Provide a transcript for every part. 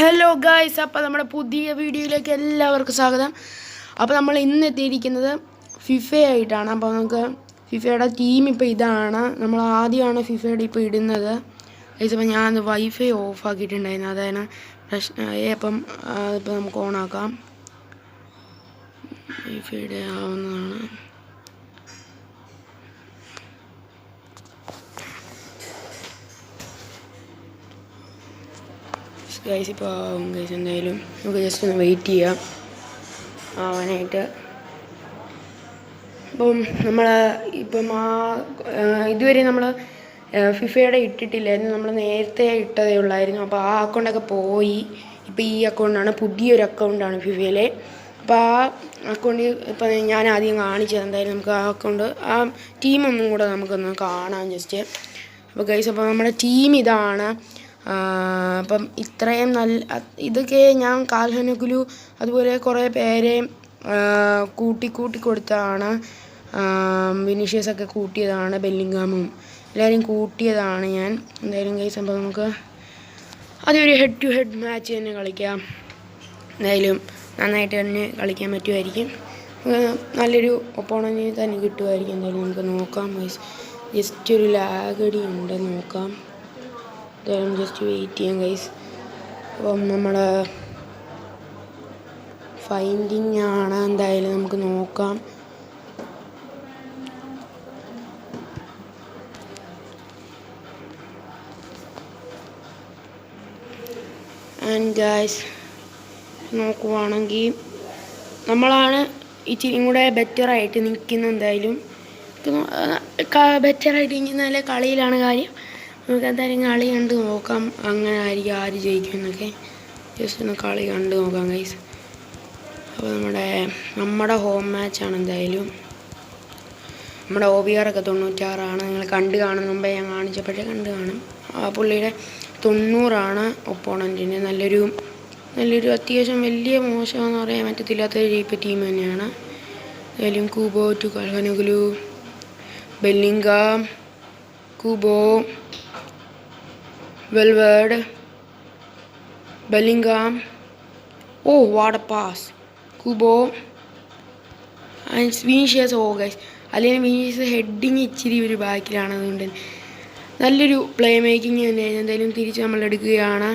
Hello guys അപ്പോൾ നമ്മുടെ പുതിയ വീഡിയോയിലേക്ക് എല്ലാവർക്കും സ്വാഗതം. അപ്പോൾ നമ്മൾ ഇന്ന് എത്തിയിരിക്കുന്നത് ഫിഫ ആയിട്ടാണ് അപ്പോൾ നമുക്ക് ഫിഫയുടെ ടീം ഇപ്പോൾ ഇതാണ്. നമ്മൾ ആദ്യമാണ് ഫിഫയുടെ ഇപ്പോൾ ഇടുന്നത്. ഗൈസ് അപ്പോൾ ഞാൻ വൈഫൈ ഓഫ് ആക്കിയിട്ടുണ്ടായിരുന്നു. അതായത് പ്രശ്നമായി. അപ്പം അതിപ്പോൾ നമുക്ക് ഓണാക്കാം വൈഫൈയുടെ ആവുന്നതാണ്. ഗൈസ് ഇപ്പോൾ ആവും ഗൈസ് എന്തായാലും നമുക്ക് ജസ്റ്റ് ഒന്ന് വെയിറ്റ് ചെയ്യാം. ആവാനായിട്ട്. അപ്പം നമ്മൾ ഇപ്പം ആ ഇതുവരെ നമ്മൾ ഫിഫയുടെ ഇട്ടിട്ടില്ലായിരുന്നു. നമ്മൾ നേരത്തെ ഇട്ടതേ ഉള്ളായിരുന്നു. അപ്പോൾ ആ അക്കൗണ്ടൊക്കെ പോയി. ഇപ്പോൾ ഈ അക്കൗണ്ടാണ് പുതിയൊരു അക്കൗണ്ടാണ് ഫിഫയിലെ അപ്പോൾ ആ അക്കൗണ്ട് ഇപ്പം ഞാൻ ആദ്യം കാണിച്ചത് എന്തായാലും നമുക്ക് ആ അക്കൗണ്ട് ആ ടീമൊന്നും കൂടെ നമുക്കൊന്ന് കാണാം ജസ്റ്റ് അപ്പോൾ ഗൈസ് അപ്പോൾ നമ്മുടെ ടീം ഇതാണ്. അപ്പം ഇത്രയും നല്ല ഇതൊക്കെ ഞാൻ കാൽഹനുകുലു അതുപോലെ കുറേ പേരെ കൂട്ടി കൂട്ടി കൊടുത്തതാണ്. വിനീഷ്യസൊക്കെ കൂട്ടിയതാണ് ബെല്ലിങ്ഹാമും എല്ലാവരും കൂട്ടിയതാണ് ഞാൻ. എന്തായാലും കൈ അപ്പോൾ നമുക്ക് അതൊരു ഹെഡ് ടു ഹെഡ് മാച്ച് തന്നെ കളിക്കാം. എന്തായാലും നന്നായിട്ട് തന്നെ കളിക്കാൻ പറ്റുമായിരിക്കും. നല്ലൊരു ഒപ്പോണന്റിനെ തന്നെ കിട്ടുമായിരിക്കും. എന്തായാലും നമുക്ക് നോക്കാം. ജസ്റ്റ് ഒരു ലാഗടി ഉണ്ട് നോക്കാം. ജസ്റ്റ് വെയിറ്റ് ചെയ്യാം ഗൈസ് അപ്പം നമ്മൾ ഫൈൻഡിങ് ആണ് എന്തായാലും നമുക്ക് നോക്കാം. ആൻഡ് ഗൈസ് നോക്കുവാണെങ്കിൽ നമ്മളാണ് ഇച്ചിരിയും കൂടെ ബെറ്ററായിട്ട് നിൽക്കുന്നത് എന്തായാലും. ബെറ്ററായിട്ട് നിൽക്കുന്നതിലെ കളിയിലാണ് കാര്യം. നമുക്ക് എന്തായാലും കളി കണ്ട് നോക്കാം. അങ്ങനെ ആയിരിക്കും ആര് ജയിക്കും എന്നൊക്കെ ജസ്റ്റ് ഒന്ന് കളി കണ്ട് നോക്കാം ഗൈസ് അപ്പോൾ നമ്മുടെ നമ്മുടെ ഹോം മാച്ചാണ് എന്തായാലും. നമ്മുടെ ഒ ബി ആറൊക്കെ തൊണ്ണൂറ്റാറാണ്. നിങ്ങൾ കണ്ട് കാണുന്ന മുമ്പേ ഞാൻ കാണിച്ചപ്പോഴേ കണ്ട് കാണും. ആ പുള്ളിയുടെ തൊണ്ണൂറാണ് ഒപ്പോണന്റിന് നല്ലൊരു നല്ലൊരു അത്യാവശ്യം വലിയ മോശമെന്ന് പറയാൻ പറ്റത്തില്ലാത്ത ഒരു ടീം തന്നെയാണ്. എന്തായാലും Kubo to Calhanoglu Bellingham Kubo Valverde Bellingham. Oh, what a pass Kubo. And Vinicius, oh guys. അല്ലെങ്കിൽ വിനീഷ്യസ് ഹെഡിങ് ഇച്ചിരി ഒരു ബാക്കിലാണ് അതുകൊണ്ട് നല്ലൊരു പ്ലേ മേക്കിംഗ് തന്നെ എന്തായാലും തിരിച്ച് നമ്മൾ എടുക്കുകയാണ്.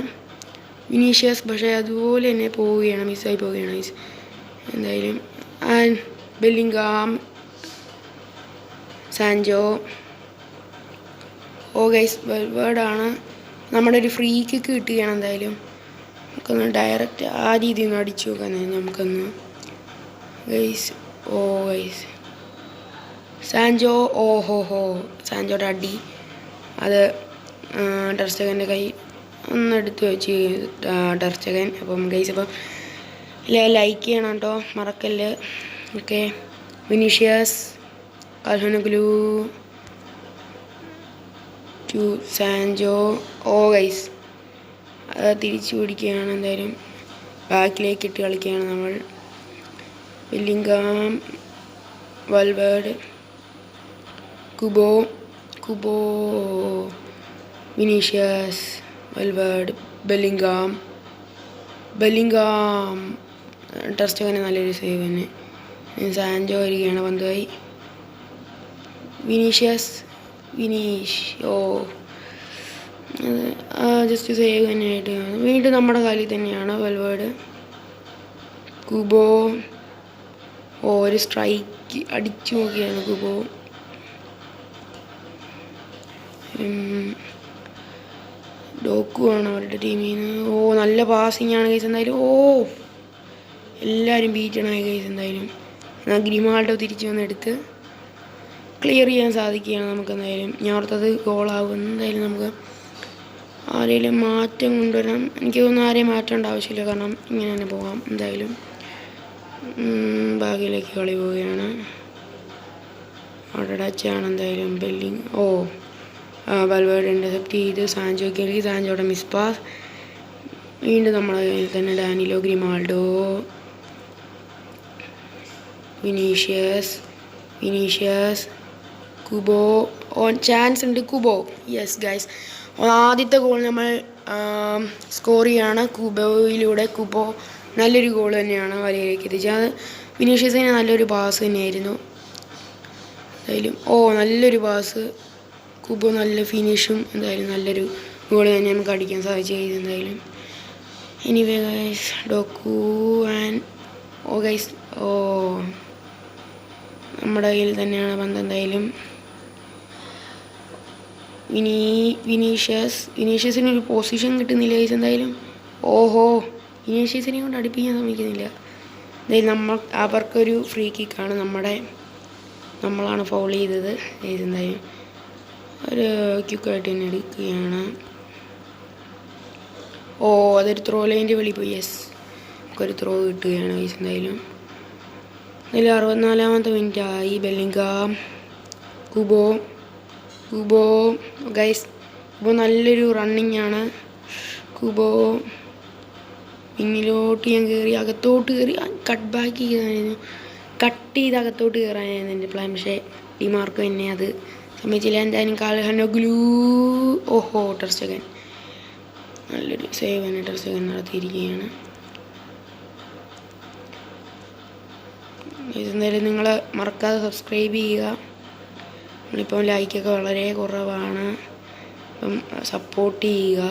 വിനീഷ്യസ് പക്ഷേ അതുപോലെ തന്നെ പോവുകയാണ്. മിസ്സായി പോവുകയാണ് മിസ് എന്തായാലും. And Bellingham Sancho oh guys വെൽവേർഡാണ് നമ്മുടെ ഒരു ഫ്രീ കിക്ക് കിട്ടുകയാണ് എന്തായാലും. നമുക്കൊന്ന് ഡയറക്റ്റ് ആ രീതിയിൽ നിന്ന് അടിച്ചു നോക്കാൻ നമുക്കൊന്ന് guys oh guys Sancho oh ഹോ ഹോ. സാൻജോയുടെ അടി. അത് ഡർസ്റ്റകന്റെ കൈ ഒന്ന് എടുത്ത് വെച്ച് ഡർസ്റ്റകൻ അപ്പം ഗൈസ് അപ്പം ലൈക്ക് ചെയ്യണം കേട്ടോ മറക്കല്ല്. Okay. Vinicius Calhanoglu to Sancho oh guys. അത് തിരിച്ചു പിടിക്കുകയാണ് എന്തായാലും. ബാക്കിലേക്ക് ഇട്ട് കളിക്കുകയാണ് നമ്മൾ. വില്ലിംഗാം Valverde Kubo Kubo Vinicius Valverde Bellingham Bellingham. തന്നെ നല്ലൊരു സേവ് തന്നെ. സാൻജോ വരികയാണ് പന്തുമായി. വിനീഷ്യസ് വിനീഷ്. ഓ ജസ്റ്റ് സേവ് തന്നെയായിട്ട് വീണ്ടും നമ്മുടെ കാലിൽ തന്നെയാണ് വെൽവേഡ് കുബോ. ഓ ഒരു സ്ട്രൈക്ക് അടിച്ചു നോക്കിയാണ് കുബോ. ഡോക്കു ആണ് അവരുടെ ടീമിൽ നിന്ന്. ഓ നല്ല പാസിംഗ് ആണ് കേസ് എന്തായാലും. ഓ എല്ലാവരും ബീറ്റണായി കേസ് എന്തായാലും. എന്നാൽ ഗ്രിമാൾഡോ തിരിച്ചു വന്നെടുത്ത്. ക്ലിയർ ചെയ്യാൻ സാധിക്കുകയാണ് നമുക്ക് എന്തായാലും ഞാൻ ഓർത്തത് ഗോളാകും എന്തായാലും നമുക്ക് ആരെങ്കിലും മാറ്റം കൊണ്ടുവരാം എനിക്ക് തോന്നുന്നു ആരെയും മാറ്റേണ്ട ആവശ്യമില്ല. കാരണം ഇങ്ങനെ തന്നെ പോകാം. എന്തായാലും ബാഗിലേക്ക് കളി പോവുകയാണ്. അവിടെ ടച്ചാണ് എന്തായാലും ബെല്ലിങ് ഓ ബൽവേഡ് ഇന്റർസെപ്റ്റ് ചെയ്ത് സാഞ്ചോ കേൾക്കി സാൻജോയുടെ മിസ് പാസ് വീണ്ടും നമ്മളെ കയ്യിൽ തന്നെ Danilo Grimaldo Vinicius Vinicius Kubo. On chance ഉണ്ട് കുബോ. യെസ് ഗൈസ് ആദ്യത്തെ ഗോൾ നമ്മൾ സ്കോർ ചെയ്യാണ്. കുബോയിലൂടെ കുബോ നല്ലൊരു ഗോൾ തന്നെയാണ് വലയിലേക്ക് എത്തിച്ചത്. അത് വിനീഷ്യസിന് നല്ലൊരു പാസ് തന്നെയായിരുന്നു. എന്തായാലും ഓ നല്ലൊരു പാസ് കുബോ നല്ല ഫിനിഷും എന്തായാലും നല്ലൊരു ഗോൾ തന്നെ നമുക്ക് അടിക്കാൻ സാധിച്ചു എന്തായാലും. Anyway guys Doku and oh guys oh നമ്മുടെ കയ്യിൽ തന്നെയാണ് പന്ത് എന്തായാലും. വിനീ വിനീഷ്യസ്. വിനീഷ്യസിന് ഒരു പൊസിഷൻ കിട്ടുന്നില്ല ഗൈസ് എന്തായാലും. ഓഹോ വിനീഷ്യസിനെ കൊണ്ട് അടുപ്പിക്കാൻ ശ്രമിക്കുന്നില്ല എന്തായാലും നമ്മൾ അവർക്കൊരു ഫ്രീ കിക്കാണ് നമ്മുടെ നമ്മളാണ് ഫൗൾ ചെയ്തത്. ഗൈസ് എന്തായാലും ഒരു ക്യുക്കായിട്ട് തന്നെ എടുക്കുകയാണ്. ഓ അതൊരു ത്രോ ലൈന്റെ വെളി പോയി. യെസ് നമുക്കൊരു ത്രോ കിട്ടുകയാണ് ഗൈസ് എന്തായാലും. അതിൽ അറുപത്തിനാലാമത്തെ മിനിറ്റ് ആയി. Bellingham Kubo Kubo guys Kubo നല്ലൊരു റണ്ണിങ് ആണ്. കുബോ പിന്നിലോട്ട് ഞാൻ കയറി അകത്തോട്ട് കയറി കട്ട് ബാക്ക് ചെയ്തായിരുന്നു. കട്ട് ചെയ്ത് അകത്തോട്ട് കയറാനായിരുന്നു എന്റെ പ്ലാൻ പക്ഷേ ഡിമാർക്ക് തന്നെ അത് സമ്മതിച്ചില്ല. എന്തായാലും കാലഹനോ ഗ്ലൂ ഓഹോ ടെർസ്റ്റകൻ നല്ലൊരു സേവ് തന്നെ ടെർസ്റ്റകൻ നടത്തിയിരിക്കുകയാണ്. എന്തായാലും നിങ്ങൾ മറക്കാതെ സബ്സ്ക്രൈബ് ചെയ്യുക. നമ്മളിപ്പം ലൈക്കൊക്കെ വളരെ കുറവാണ്. അപ്പം സപ്പോർട്ട് ചെയ്യുക.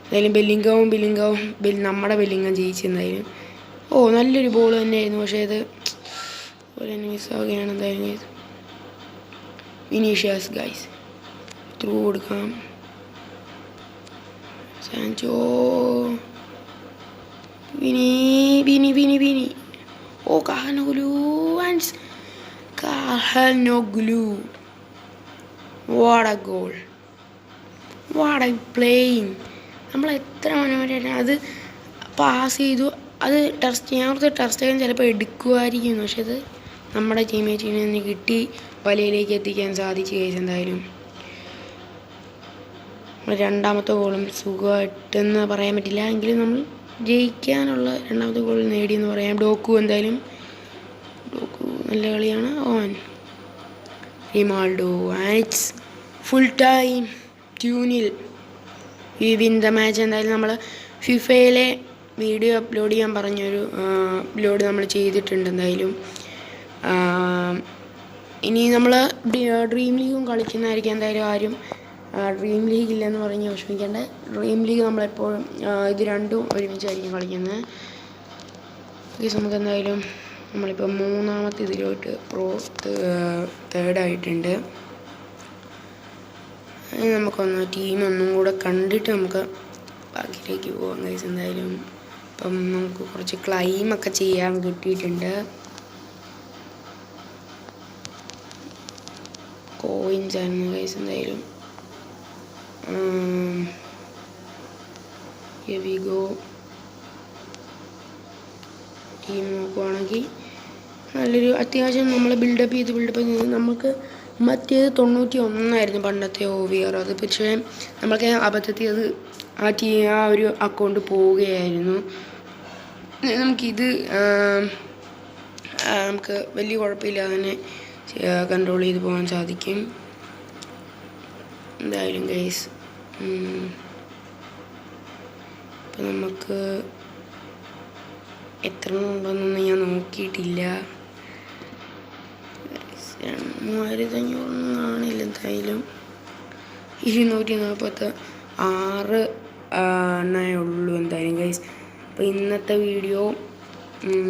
എന്തായാലും ബെല്ലിംഗവും ബില്ലിംഗവും ബിൽ നമ്മുടെ ബെല്ലിംഗം ജയിച്ചു എന്തായാലും. ഓ നല്ലൊരു ബോൾ തന്നെയായിരുന്നു. പക്ഷേ അത് അതുപോലെ തന്നെ മിസ്സാവുകയാണ് എന്തായാലും ചെയ്തു വിനീഷ്യാസ് ഗൈസ് ത്രൂ കൊടുക്കാം. Sancho Vini Vini Vini Vini oh Calhanoglu and Calhanoglu goal. Goal a playing. നമ്മൾ എത്ര മനോഹരമായിട്ട് അത് പാസ് ചെയ്തു. അത് ടെസ്റ്റ് ഞാൻ ഓർത്ത് ചെയ്യാൻ ചിലപ്പോൾ എടുക്കുമായിരിക്കും. പക്ഷെ അത് നമ്മുടെ ടീമേറ്റിനെ നിന്ന് കിട്ടി. വലയിലേക്ക് എത്തിക്കാൻ സാധിച്ചു നമ്മൾ രണ്ടാമത്തെ ഗോളും സുഖമായിട്ടെന്ന് പറയാൻ പറ്റില്ല. എങ്കിലും നമ്മൾ ജയിക്കാനുള്ള രണ്ടാമത്തെ ഗോൾ നേടിയെന്ന് പറയാം. ഡോക്കു എന്തായാലും നല്ല കളിയാണ് ഓൻ. റിമാൾഡോ ആൻഡ്സ് ഫുൾ ടൈം ട്യൂണിൽ. ഈ വിൻ ദ മാച്ച് എന്തായാലും നമ്മൾ ഫിഫയിലെ വീഡിയോ അപ്ലോഡ് ചെയ്യാൻ പറഞ്ഞൊരു അപ്ലോഡ് നമ്മൾ ചെയ്തിട്ടുണ്ട് എന്തായാലും. ഇനി നമ്മൾ ഡ്രീം ലീഗും കളിക്കുന്നതായിരിക്കും എന്തായാലും ആരും ഡ്രീം ലീഗ് ഇല്ലെന്ന് പറഞ്ഞ് വിഷമിക്കേണ്ട. ഡ്രീം ലീഗ് നമ്മളെപ്പോഴും ഇത് രണ്ടും ഒരുമിച്ചായിരിക്കും കളിക്കുന്നത്. ഗൈസ് നമുക്ക് എന്തായാലും നമ്മളിപ്പോൾ മൂന്നാമത്തെ ഇതിലോട്ട് പ്രോ തേർഡായിട്ടുണ്ട് നമുക്കൊന്ന് ടീം ഒന്നും കൂടെ കണ്ടിട്ട് നമുക്ക് ബാക്കിയിലേക്ക് പോകാം ഗൈസ് എന്തായാലും ഇപ്പം നമുക്ക് കുറച്ച് ക്ലൈമൊക്കെ ചെയ്യാൻ കിട്ടിയിട്ടുണ്ട്. കോയിൻസ് ആയിരുന്നു ഗൈസ് എന്തായാലും ഗോ ടീം നോക്കുവാണെങ്കിൽ നല്ലൊരു അത്യാവശ്യം നമ്മൾ ബിൽഡപ്പ് ചെയ്ത് ബിൽഡപ്പ് ചെയ്ത് നമുക്ക് മറ്റേത് തൊണ്ണൂറ്റി ഒന്നായിരുന്നു പണ്ടത്തെ ഒ വി ആർ അത് പക്ഷേ നമ്മൾക്ക് അബദ്ധത്തിൽ അത് ആ ടീ ആ ഒരു അക്കൗണ്ട് പോവുകയായിരുന്നു. നമുക്കിത് നമുക്ക് വലിയ കുഴപ്പമില്ലാതെ തന്നെ കൺട്രോൾ ചെയ്ത് പോകാൻ സാധിക്കും. എന്തായാലും ഗൈസ് ഇപ്പം നമുക്ക് എത്ര ഉണ്ടെന്നൊന്നും ഞാൻ നോക്കിയിട്ടില്ല. മൂവായിരത്തി അഞ്ഞൂറൊന്നും കാണില്ല എന്തായാലും. ഇരുന്നൂറ്റി നാൽപ്പത്തി ആറ് എണ്ണേ ഉള്ളൂ എന്തായാലും ഗൈസ് അപ്പോൾ ഇന്നത്തെ വീഡിയോ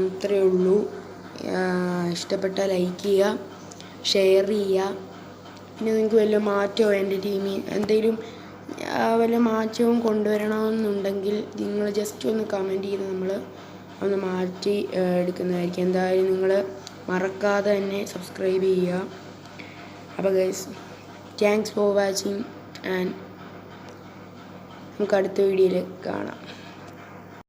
ഇത്രയേ ഉള്ളൂ. ഇഷ്ടപ്പെട്ടാൽ ലൈക്ക് ചെയ്യുക ഷെയർ ചെയ്യുക. പിന്നെ നിങ്ങൾക്ക് വല്ല മാറ്റമോ എന്റെ ടീമിൽ എന്തെങ്കിലും വല്ല മാറ്റവും കൊണ്ടുവരണമെന്നുണ്ടെങ്കിൽ നിങ്ങൾ ജസ്റ്റ് ഒന്ന് കമന്റ് ചെയ്ത് നമ്മൾ ഒന്ന് മാറ്റി എടുക്കുന്നതായിരിക്കും. എന്തായാലും നിങ്ങൾ മറക്കാതെ തന്നെ സബ്സ്ക്രൈബ് ചെയ്യുക. അപ്പോൾ guys thanks for watching and നമുക്ക് അടുത്ത വീഡിയോയിൽ കാണാം.